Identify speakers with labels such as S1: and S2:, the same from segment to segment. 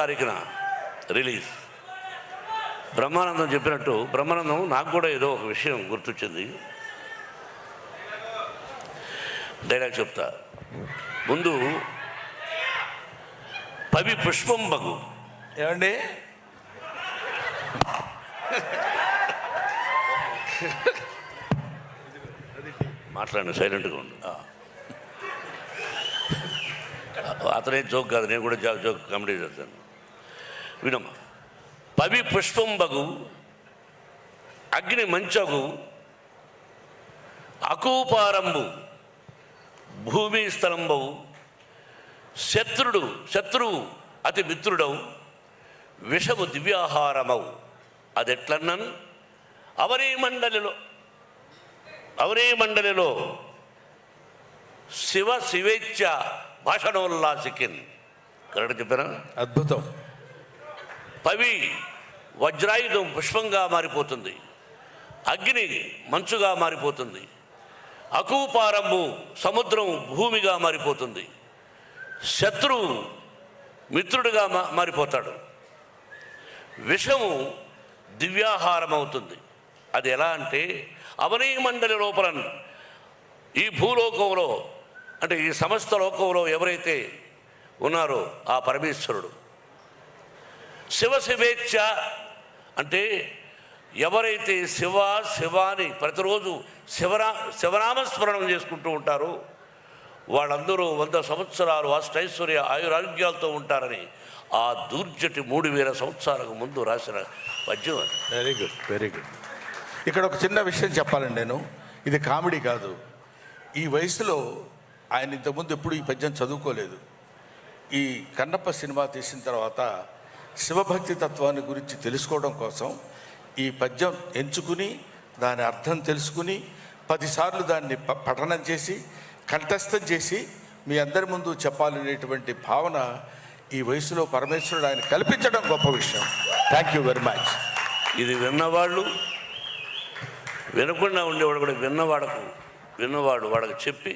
S1: తారీఖున రిలీజ్. బ్రహ్మానందం చెప్పినట్టు బ్రహ్మానందం నాకు కూడా ఏదో ఒక విషయం గుర్తొచ్చింది. డైలాగ్ చెప్తా. ముందు పవి పుష్పం బగు.
S2: ఏమండి?
S1: మాట్లాడండి సైలెంట్గా ఉండు. అతనే జోక్ కాదు నేను కూడా జోక్ కామెడీ చేస్తాను. వినమ్మా పవి పుష్పం బగు అగ్ని మంచగు అకూపారంబు భూమి స్థలంబవు. శత్రుడు శత్రువు అతి మిత్రుడవు విషము దివ్యాహారమవు. అది ఎట్లన్నాను అవరే మండలిలో అవరే మండలిలో శివ శివేచ్ఛ భాషణోల్లాసికిన్. కరెక్ట్ చెప్పారా
S2: అద్భుతం.
S1: పవి వజ్రాయుధం పుష్పంగా మారిపోతుంది. అగ్ని మంచుగా మారిపోతుంది. అకూపారంబు సముద్రం భూమిగా మారిపోతుంది. శత్రువు మిత్రుడిగా మా మారిపోతాడు. విషము దివ్యాహారం అవుతుంది అది ఎలా అంటే అవనీ మండలి లోపల ఈ భూలోకంలో అంటే ఈ సమస్త లోకంలో ఎవరైతే ఉన్నారో ఆ పరమేశ్వరుడు శివ శివేచ్ఛ అంటే ఎవరైతే శివ శివాని ప్రతిరోజు శివరా శివనామస్మరణం చేసుకుంటూ ఉంటారో వాళ్ళందరూ వంద సంవత్సరాలు అష్టైశ్వర్య ఆయురారోగ్యాలతో ఉంటారని ఆ దూర్జటి మూడు వేల సంవత్సరాలకు ముందు రాసిన పద్యం
S2: వెరీ గుడ్ వెరీ గుడ్ ఇక్కడ ఒక చిన్న విషయం చెప్పాలండి నేను. ఇది కామెడీ కాదు. ఈ వయసులో ఆయన ఇంతకుముందు ఎప్పుడు ఈ పద్యం చదువుకోలేదు. ఈ కన్నప్ప సినిమా తీసిన తర్వాత శివభక్తి తత్వాన్ని గురించి తెలుసుకోవడం కోసం ఈ పద్యం ఎంచుకుని దాని అర్థం తెలుసుకుని పదిసార్లు దాన్ని ప- పఠనం చేసి కంఠస్థం చేసి మీ అందరి ముందు చెప్పాలనేటువంటి భావన ఈ వయసులో పరమేశ్వరుడు ఆయన కల్పించడం గొప్ప విషయం. థ్యాంక్ యూ వెరీ మచ్
S1: ఇది విన్నవాళ్ళు వినకుండా ఉండేవాడు కూడా విన్నవాడకు విన్నవాడు వాడకు చెప్పి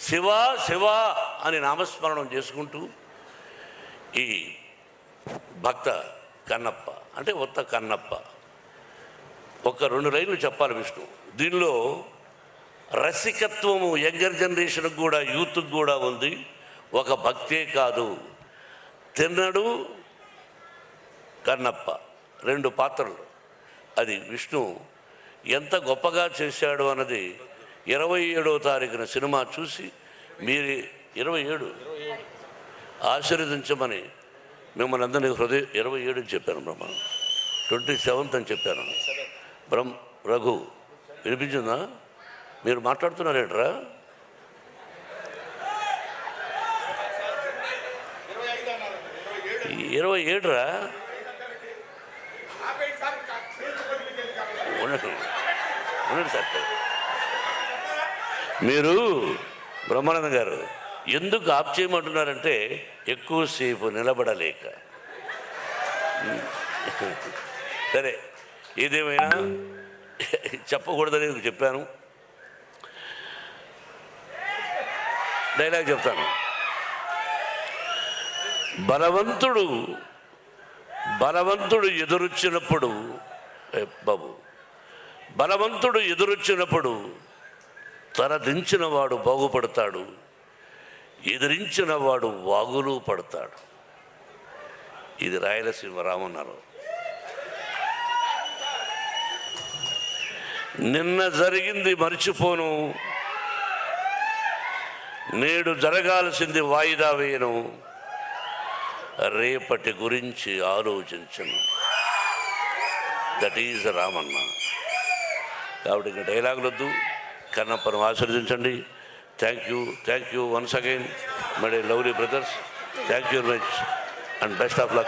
S1: శివ శివ అని నామస్మరణం చేసుకుంటూ ఈ భక్త కన్నప్ప అంటే ఉత్త కన్నప్ప. ఒక రెండు లైన్లు చెప్పాలి విష్ణు. దీనిలో రసికత్వము యంగర్ జనరేషన్కి కూడా యూత్కి కూడా ఉంది. ఒక భక్తే కాదు. తిన్నడు కన్నప్ప. రెండు పాత్రలు. అది విష్ణు ఎంత గొప్పగా చేశాడు అన్నది ఇరవై ఏడో తారీఖున సినిమా చూసి మీరు ఇరవై ఏడు. ఆశీర్వదించమని మిమ్మల్ని అందరినీ హృదయ ఇరవై ఏడు అని చెప్పాను బ్రహ్మ. ట్వంటీ సెవెంత్ అని చెప్పాను. బ్రహ్మ రఘు వినిపించిందా? మీరు మాట్లాడుతున్నారేంట్రా? ఇరవై ఏడురా? ఉండండి ఉండండి సార్. మీరు బ్రహ్మానంద గారు. ఎందుకు ఆప్ చేయమంటున్నారంటే ఎక్కువసేపు నిలబడలేక. సరే ఏదేమైనా చెప్పకూడదని చెప్పాను. డైలాగ్ చెప్తాను. బలవంతుడు బలవంతుడు ఎదురొచ్చినప్పుడు బాబు బలవంతుడు ఎదురొచ్చినప్పుడు తలదించిన వాడు బాగుపడతాడు. ఎదిరించిన వాడు వాగులు పడతాడు. ఇది రాయలసీమ రామన్నారు నిన్న జరిగింది మర్చిపోను. నేడు జరగాల్సింది వాయిదా వేయను. రేపటి గురించి ఆలోచించను. That is Ramanna. కాబట్టి ఇంకా డైలాగులొద్దు కన్నప్పను ఆశీర్వదించండి. Thank you, thank you once again, my dear lovely brothers. Thank you very much and best of luck.